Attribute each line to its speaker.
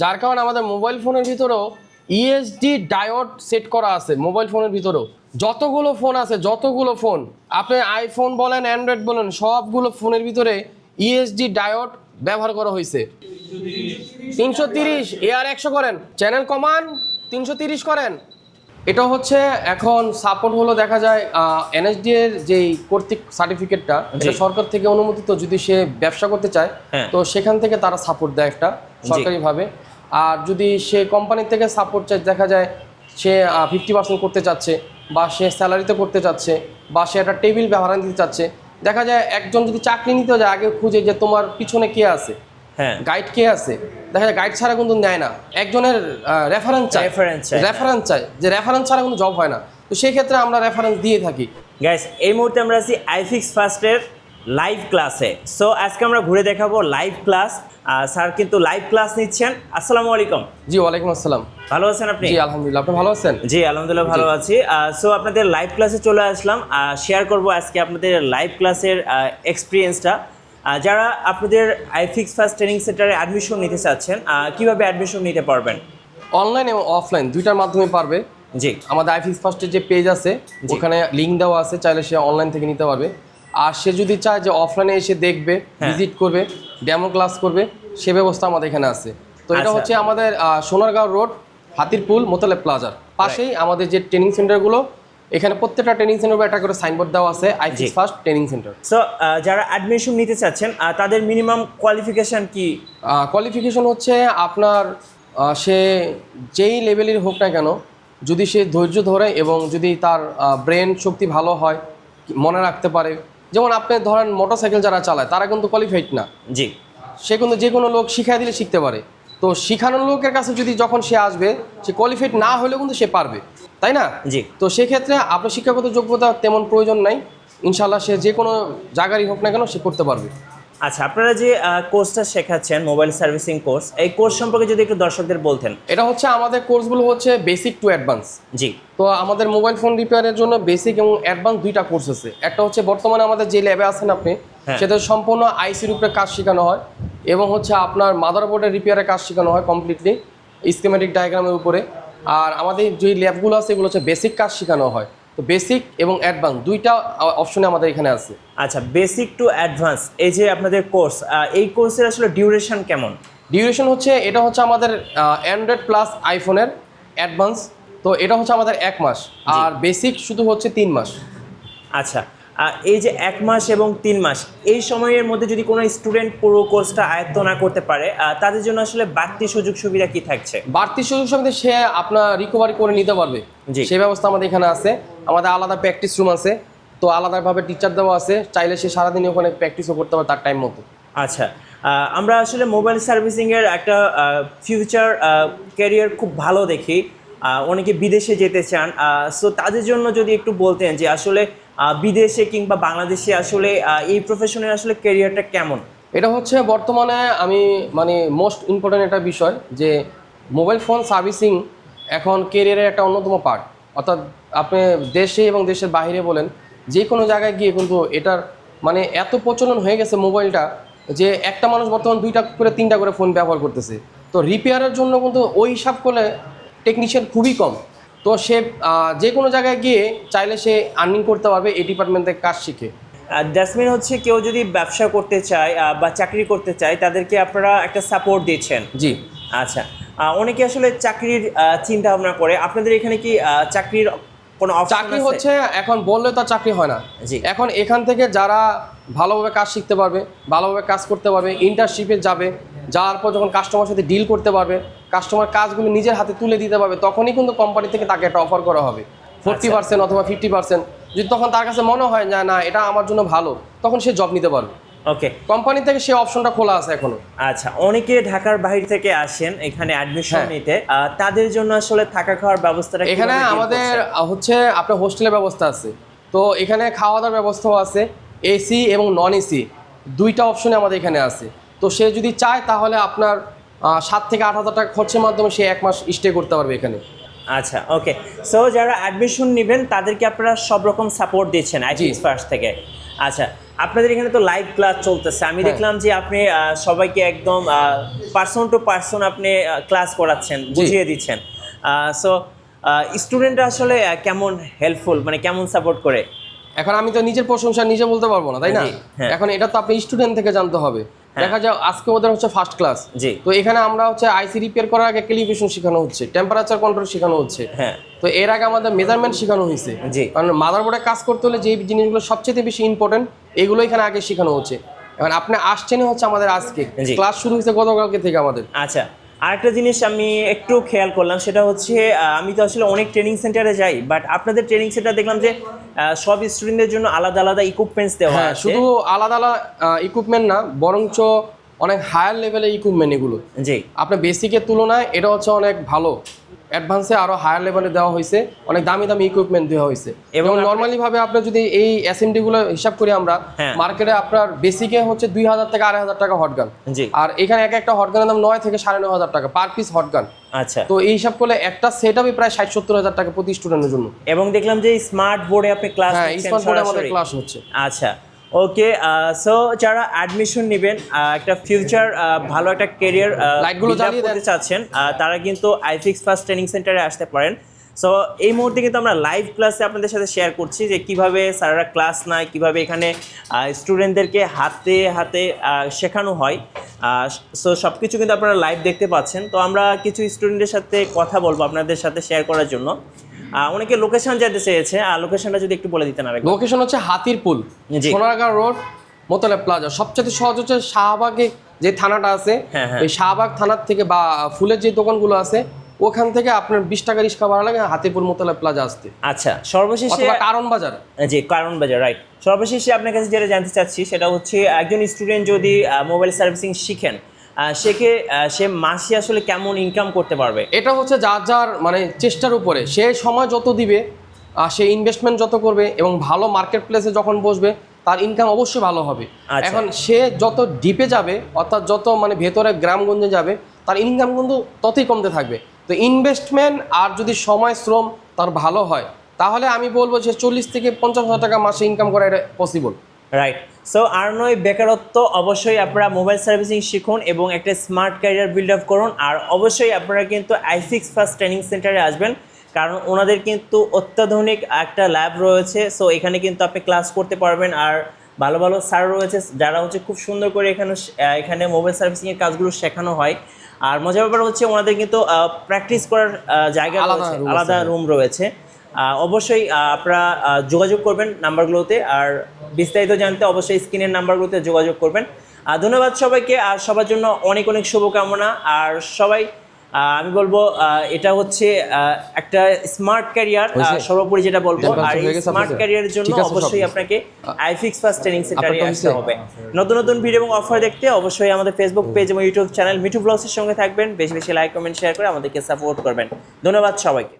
Speaker 1: যার কারণে আমাদের মোবাইল ফোনের ভিতরেও ইএসডি ডায়োড সেট করা আছে মোবাইল ফোনের ভিতরেও। যতগুলো ফোন আছে যতগুলো ফোন আপনি আইফোন বলেন অ্যান্ড্রয়েড বলেন সবগুলো ফোনের ভিতরে ইএসডি ডায়োড ব্যবহার করা হয়েছে। তিনশো তিরিশ এআর একশো করেন। চ্যানেল কমান তিনশো তিরিশ করেন। এটা হচ্ছে এখন সাপোর্ট হলো দেখা যায় এনএসডি এর যেই কর্তৃক সার্টিফিকেটটা এটা সরকার থেকে অনুমোদিত যদি সে ব্যবসা করতে চায়
Speaker 2: হ্যাঁ।
Speaker 1: তো সেখান থেকে তারা সাপোর্ট দেয় একটা সরকারিভাবে। আর যদি সে কোম্পানি থেকে সাপোর্ট চায় দেখা যায় সে ফিফটি পার্সেন্ট করতে চাচ্ছে বা সে স্যালারিতে করতে চাচ্ছে বা সে একটা টেবিল ব্যবহার দিতে চাচ্ছে দেখা যায় একজন যদি চাকরি নিতে যায় আগে খুঁজে যে তোমার পিছনে কে আছে
Speaker 2: হ্যাঁ।
Speaker 1: গাইড কে আছে দেখা যায় গাইড ছাড়া কিন্তু নেয় না। একজনের রেফারেন্স
Speaker 2: Reference চায়, হ্যাঁ।
Speaker 1: রেফারেন্স চায়। যে রেফারেন্স ছাড়া কিন্তু জব হয় না। তো সেই ক্ষেত্রে আমরা রেফারেন্স দিয়ে থাকি।
Speaker 2: গাইস এই মুহূর্তে আমরা আছি আইফিক্স ফার্স্টের লাইভ ক্লাসে সো আজকে আমরা ঘুরে দেখাবো লাইভ ক্লাস স্যার কিন্তু লাইভ ক্লাস নিচ্ছেন। আসসালামু আলাইকুম।
Speaker 1: জি ওয়ালাইকুম আসসালাম।
Speaker 2: ভালো আছেন আপনি?
Speaker 1: জি আলহামদুলিল্লাহ। আপনি ভালো আছেন?
Speaker 2: জি আলহামদুলিল্লাহ ভালো আছি। সো আপনাদের লাইভ ক্লাসে চলে আসলাম। শেয়ার করব আজকে আপনাদের লাইভ ক্লাসের এক্সপিরিয়েন্সটা যারা আপনাদের আইফিক্স ফার্স্ট ট্রেনিং সেন্টারে অ্যাডমিশন নিতে চাচ্ছেন কীভাবে অ্যাডমিশন নিতে পারবেন?
Speaker 1: অনলাইন এবং অফলাইন দুইটার মাধ্যমে পারবে।
Speaker 2: জি।
Speaker 1: আমাদের আইফিক্স ফার্স্টের যে পেজ আছে ওখানে লিঙ্ক দেওয়া আছে। চাইলে সে অনলাইন থেকে নিতে পারবে। আর সে যদি চায় যে অফলাইনে এসে দেখবে
Speaker 2: হ্যাঁ।
Speaker 1: ভিজিট করবে ডেমো ক্লাস করবে সে ব্যবস্থা আমাদের এখানে আছে। তো এটা
Speaker 2: আচ্ছা।
Speaker 1: হচ্ছে আমাদের সোনারগাঁও রোড হাতিরপুল মোতালেব প্লাজার পাশেই আমাদের যে ট্রেনিং সেন্টারগুলো এখানে প্রত্যেকটা ট্রেনিং সেন্টার একটা করে সাইনবোর্ড দেওয়া আছে iFix first training centre
Speaker 2: so যারা অ্যাডমিশন নিতে চাচ্ছেন তাদের মিনিমাম কোয়ালিফিকেশন কি?
Speaker 1: কোয়ালিফিকেশন হচ্ছে আপনার সে যেই লেভেলের হোক না কেন যদি সে ধৈর্য ধরে এবং যদি তার ব্রেন শক্তি ভালো হয় মনে রাখতে পারে যেমন আপনি ধরেন মোটরসাইকেল যারা চালায় তারা কিন্তু কোয়ালিফাইড না।
Speaker 2: জি।
Speaker 1: সে কিন্তু যে কোনো লোক শিখাই দিলে শিখতে পারে। তো শিখানোর লোকের কাছে যদি যখন সে আসবে সে কোয়ালিফাইড না হলেও কিন্তু সে পারবে তাই না?
Speaker 2: জি।
Speaker 1: তো সেক্ষেত্রে আপনার শিক্ষাগত যোগ্যতা তেমন প্রয়োজন নাই। ইনশাল্লাহ সে যে কোনো জায়গারই হোক না কেন সে করতে পারবে।
Speaker 2: আচ্ছা আপনারা যে কোর্সটা শেখাচ্ছেন মোবাইল সার্ভিসিং কোর্স এই কোর্স সম্পর্কে যদি একটু দর্শকদের বলতেন।
Speaker 1: এটা হচ্ছে আমাদের কোর্সগুলো হচ্ছে বেসিক টু অ্যাডভান্স
Speaker 2: জি।
Speaker 1: তো আমাদের মোবাইল ফোন রিপেয়ারের জন্য বেসিক এবং অ্যাডভান্স দুইটা কোর্স আছে। একটা হচ্ছে বর্তমানে আমাদের যে ল্যাবে আছেন আপনি
Speaker 2: হ্যাঁ।
Speaker 1: সেটা সম্পূর্ণ আইসির উপরে কাজ শেখানো হয় এবং হচ্ছে আপনার মাদারবোর্ডের রিপেয়ারের কাজ শেখানো হয় কমপ্লিটলি স্কিমেটিক ডায়াগ্রামের উপরে। আর আমাদের যে ল্যাবগুলো আছে এগুলো হচ্ছে বেসিক কাজ শেখানো হয়। তো বেসিক এবং অ্যাডভান্স দুইটা অপশনে আমাদের এখানে আছে।
Speaker 2: আচ্ছা বেসিক টু অ্যাডভান্স এই যে আপনাদের কোর্স এই কোর্সের আসলে ডিউরেশন কেমন?
Speaker 1: ডিউরেশন হচ্ছে এটা হচ্ছে আমাদের অ্যান্ড্রয়েড প্লাস আইফোনের অ্যাডভান্স তো এটা হচ্ছে আমাদের এক মাস। আর বেসিক শুধু হচ্ছে তিন মাস।
Speaker 2: আচ্ছা এই যে এক মাস এবং তিন মাস এই সময়ের মধ্যে যদি কোনো স্টুডেন্ট পুরো কোর্সটা আয়ত্ত না করতে পারে তাদের জন্য আসলে বাড়তি সুযোগ সুবিধা কি থাকছে?
Speaker 1: বাড়তি সুযোগ সুবিধা সে আপনার রিকভারি করে নিতে পারবে।
Speaker 2: জি।
Speaker 1: সেই ব্যবস্থা আমাদের এখানে আছে। আমাদের আলাদা প্র্যাকটিস রুম আছে তো আলাদাভাবে টিচার দেওয়া আছে চাইলে সে সারাদিন ওখানে প্র্যাকটিসও করতে পারে তার টাইম মতো।
Speaker 2: আচ্ছা আমরা আসলে মোবাইল সার্ভিসিংয়ের একটা ফিউচার ক্যারিয়ার খুব ভালো দেখি। অনেকে বিদেশে যেতে চান সো তাদের জন্য যদি একটু বলতেন যে আসলে বিদেশে কিংবা বাংলাদেশে আসলে এই প্রফেশনের আসলে ক্যারিয়ারটা কেমন?
Speaker 1: এটা হচ্ছে বর্তমানে আমি মানে মোস্ট ইম্পর্ট্যান্ট একটা বিষয় যে মোবাইল ফোন সার্ভিসিং এখন কেরিয়ারের একটা অন্যতম পার্ট অর্থাৎ আপনি দেশে এবং দেশের বাইরে বলেন যে কোনো জায়গায় গিয়ে কিন্তু এটার মানে এত প্রচলন হয়ে গেছে মোবাইলটা যে একটা মানুষ বর্তমান দুইটা করে তিনটা করে ফোন ব্যবহার করতেছে। তো রিপেয়ারের জন্য কিন্তু ওই হিসাব করলে টেকনিশিয়ান খুবই কম। তো সে যে কোনো জায়গায় গিয়ে চাইলে সে আর্নিং করতে পারবে এই ডিপার্টমেন্টে কাজ শিখে।
Speaker 2: ডাস্টবিন হচ্ছে কেউ যদি ব্যবসা করতে চায় বা চাকরি করতে চায় তাদেরকে আপনারা একটা সাপোর্ট দিচ্ছেন।
Speaker 1: জি।
Speaker 2: আচ্ছা অনেকে আসলে চাকরির চিন্তা ভাবনা করে। আপনাদের এখানে কি চাকরির কোনো
Speaker 1: চাকরি হচ্ছে এখন বললে তো চাকরি হয় না।
Speaker 2: জি।
Speaker 1: এখন এখান থেকে যারা ভালোভাবে কাজ শিখতে পারবে ভালোভাবে কাজ করতে পারবে ইন্টার্নশিপে যাবে যাওয়ার পর যখন কাস্টমার সাথে ডিল করতে পারবে কাস্টমার কাজগুলো নিজের হাতে তুলে দিতে পারবে তখনই কিন্তু কোম্পানি থেকে তাকে একটা অফার করা হবে। ফোর্টি পার্সেন্ট অথবা ফিফটি পার্সেন্ট যদি তখন তার কাছে মনে হয় যে না এটা আমার জন্য ভালো তখন সে জব নিতে পারবে।
Speaker 2: ওকে
Speaker 1: কোম্পানি থেকে সে অপশনটা খোলা আছে এখনও।
Speaker 2: আচ্ছা অনেকে ঢাকার বাইরে থেকে আসেন এখানে অ্যাডমিশন। নিতে। তাদের জন্য আসলে থাকা খাওয়ার ব্যবস্থাটা
Speaker 1: এখানে আমাদের হচ্ছে আপনার হোস্টেলের ব্যবস্থা আছে। তো এখানে খাওয়া দাওয়ার ব্যবস্থাও আছে এসি এবং নন এসি দুইটা অপশনে আমাদের এখানে আছে। তো সে যদি চায় তাহলে আপনার সাত থেকে আট হাজার টাকা খরচের মাধ্যমে সে এক মাস স্টে করতে পারবে এখানে।
Speaker 2: আচ্ছা ওকে সো যারা অ্যাডমিশন নেবেন তাদেরকে আপনারা সব রকম সাপোর্ট দিচ্ছেন আইটিএস ফার্স্ট থেকে। আচ্ছা আপনাদের এখানে তো লাইভ ক্লাস চলতেছে। আমি
Speaker 1: হ্যাঁ।
Speaker 2: দেখলাম যে আপনি সবাইকে একদম পার্সন টু পার্সন আপনি ক্লাস করাচ্ছেন বুঝিয়ে দিচ্ছেন। সো স্টুডেন্টরা আসলে কেমন হেল্পফুল মানে কেমন সাপোর্ট করে?
Speaker 1: এখন আমি তো নিজের প্রশংসা নিজে বলতে পারব না তাই না?
Speaker 2: হ্যাঁ।
Speaker 1: এখন এটা তো আপনি স্টুডেন্ট থেকে জানতে হবে। দেখা যায় আজকে ওদের হচ্ছে ফার্স্ট ক্লাস
Speaker 2: জি।
Speaker 1: তো এখানে আমরা হচ্ছে আইসি রিপেয়ার করার আগে ক্যালিব্রেশন শেখানো হচ্ছে টেম্পারেচার কন্ট্রোল শেখানো হচ্ছে।
Speaker 2: হ্যাঁ।
Speaker 1: তো এর আগে আমাদের মেজারমেন্ট শেখানো হয়েছে।
Speaker 2: জি।
Speaker 1: কারণ মাদারবোর্ডে কাজ করতে হলে যে জিনিসগুলো সবচেয়ে বেশি ইম্পর্টেন্ট এগুলো এখানে আগে শেখানো হচ্ছে। এখন আপনি আসছেনই হচ্ছে আমাদের আজকে। ক্লাস শুরু হয়েছে গতকালকে থেকে আমাদের।
Speaker 2: আচ্ছা আরেকটা জিনিস আমি একটু খেয়াল করলাম সেটা হচ্ছে আমি তো আসলে অনেক ট্রেনিং সেন্টারে যাই বাট আপনাদের ট্রেনিং সেন্টার দেখলাম যে সব স্টুডেন্টদের জন্য আলাদা আলাদা ইকুইপমেন্টস দেওয়া
Speaker 1: হ্যাঁ
Speaker 2: আছে।
Speaker 1: শুধু আলাদা আলাদা ইকুইপমেন্ট না বরঞ্চ অনেক হায়ার লেভেলের ইকুইপমেন্ট এগুলো।
Speaker 2: জি।
Speaker 1: আপনার বেসিকের তুলনায় এটা হচ্ছে অনেক ভালো। অ্যাডভান্সে আরও হায়ার লেভেলে দেওয়া হয়েছে অনেক দামি দামি ইকুইপমেন্ট দেওয়া হয়েছে।
Speaker 2: এবং
Speaker 1: নর্মালি ভাবে আপনি যদি এই এসএমডি গুলো হিসাব করি আমরা
Speaker 2: হ্যাঁ।
Speaker 1: মার্কেটে আপনার বেসিকে হচ্ছে দুই হাজার থেকে আড়াই হাজার টাকা হটগান
Speaker 2: জি।
Speaker 1: আর এখানে এক একটা হটগানের দাম নয় থেকে সাড়ে নয় হাজার টাকা পার পিস হটগান
Speaker 2: আচ্ছা।
Speaker 1: তো এই হিসাব করলে একটা সেট আপই প্রায় ষাট সত্তর হাজার টাকা প্রতি স্টুডেন্টের জন্য।
Speaker 2: এবং দেখলাম যে স্মার্ট বোর্ডে আপনি ক্লাস
Speaker 1: হ্যাঁ স্মার্ট বোর্ডে আমাদের ক্লাস হচ্ছে।
Speaker 2: আচ্ছা। ওকে সো যারা অ্যাডমিশন নেবেন একটা ফিউচার ভালো একটা কেরিয়ার
Speaker 1: Light গুলো জ্বালিয়ে
Speaker 2: করতে চাচ্ছেন তারা কিন্তু আইফিক্স ফার্স্ট ট্রেনিং সেন্টারে আসতে পারেন। সো এই মুহূর্তে কিন্তু আমরা লাইভ ক্লাসে আপনাদের সাথে শেয়ার করছি যে কীভাবে স্যাররা ক্লাস নেয় কীভাবে এখানে স্টুডেন্টদেরকে হাতে হাতে শেখানো হয়। সো সব কিছু কিন্তু আপনারা লাইভ দেখতে পাচ্ছেন। তো আমরা কিছু স্টুডেন্টের সাথে কথা বলব আপনাদের সাথে শেয়ার করার জন্য। অনেকে লোকেশন জানতে চেয়েছে আর লোকেশনটা যদি একটু বলে দিতেন আরেকবার।
Speaker 1: লোকেশন হচ্ছে হাতির পুল
Speaker 2: জি।
Speaker 1: রোড মোতালেব প্লাজা সবচেয়ে সহজ হচ্ছে শাহবাগে যে থানাটা আছে
Speaker 2: হ্যাঁ, হ্যাঁ।
Speaker 1: ওই শাহবাগ থানার থেকে বা ফুলের যে দোকানগুলো আছে ওখান থেকে আপনার বিশ টাকা রিক্সা ভাড়া লাগে হাতিপুর মোতালেব প্লাজা আসতে।
Speaker 2: আচ্ছা সর্বশেষে
Speaker 1: কারণ বাজার
Speaker 2: জি কারণ বাজার রাইট সর্বশেষে আপনার কাছে যেটা জানতে চাচ্ছি সেটা হচ্ছে একজন স্টুডেন্ট যদি মোবাইল সার্ভিসিং শিখেন সেকে সে মাসে আসলে কেমন ইনকাম করতে পারবে?
Speaker 1: এটা হচ্ছে যার যার মানে চেষ্টার উপরে। সে সময় যত দিবে আর সে ইনভেস্টমেন্ট যত করবে এবং ভালো মার্কেট প্লেসে যখন বসবে তার ইনকাম অবশ্যই ভালো হবে।
Speaker 2: আচ্ছা।
Speaker 1: এখন সে যত ডিপে যাবে অর্থাৎ যত মানে ভেতরে গ্রামগঞ্জে যাবে তার ইনকাম কিন্তু ততই কমতে থাকবে। তো ইনভেস্টমেন্ট আর যদি সময় শ্রম তার ভালো হয় তাহলে আমি বলব যে চল্লিশ থেকে পঞ্চাশ হাজার টাকা মাসে ইনকাম করা এটা পসিবল
Speaker 2: রাইট সো আর নয় বেকারত্ব অবশ্যই আপনারা মোবাইল সার্ভিসিং শিখুন এবং একটা স্মার্ট ক্যারিয়ার বিল্ড আপ করুন। আর অবশ্যই আপনারা কিন্তু আইফিক্স ফার্স্ট ট্রেনিং সেন্টারে আসবেন। কারণ ওনাদের কিন্তু অত্যাধুনিক একটা ল্যাব রয়েছে। সো এখানে কিন্তু আপনি ক্লাস করতে পারবেন। আর ভালো ভালো স্যার রয়েছে। যারা হচ্ছে খুব সুন্দর করে এখানে এখানে মোবাইল সার্ভিসিংয়ের কাজগুলো শেখানো হয়। আর মজার ব্যাপার হচ্ছে ওনাদের কিন্তু প্র্যাকটিস করার জায়গা
Speaker 1: আলাদা
Speaker 2: রয়েছে। আলাদা রুম রয়েছে। অবশ্যই আপনারা যোগাযোগ করবেন নাম্বারগুলোতে আর বিস্তারিত জানতে অবশ্যই স্ক্রিনের নাম্বারগুলোতে যোগাযোগ করবেন। আর ধন্যবাদ সবাইকে আর সবার জন্য অনেক অনেক শুভকামনা। আর সবাই আমি বলব এটা হচ্ছে একটা স্মার্ট ক্যারিয়ার সর্বোপরি যেটা বলব। আর স্মার্ট? ক্যারিয়ারের জন্য। অবশ্যই আপনাকে আইফিক্স ফার্স্ট ট্রেনিং সেন্টারে আসতে হবে। নতুন নতুন ভিডিও এবং অফার দেখতে অবশ্যই আমাদের ফেসবুক পেজ এবং ইউটিউব চ্যানেল মিঠু ব্লগসের সঙ্গে থাকবেন। বেশি বেশি লাইক কমেন্ট শেয়ার করে আমাদেরকে সাপোর্ট করবেন। ধন্যবাদ সবাইকে।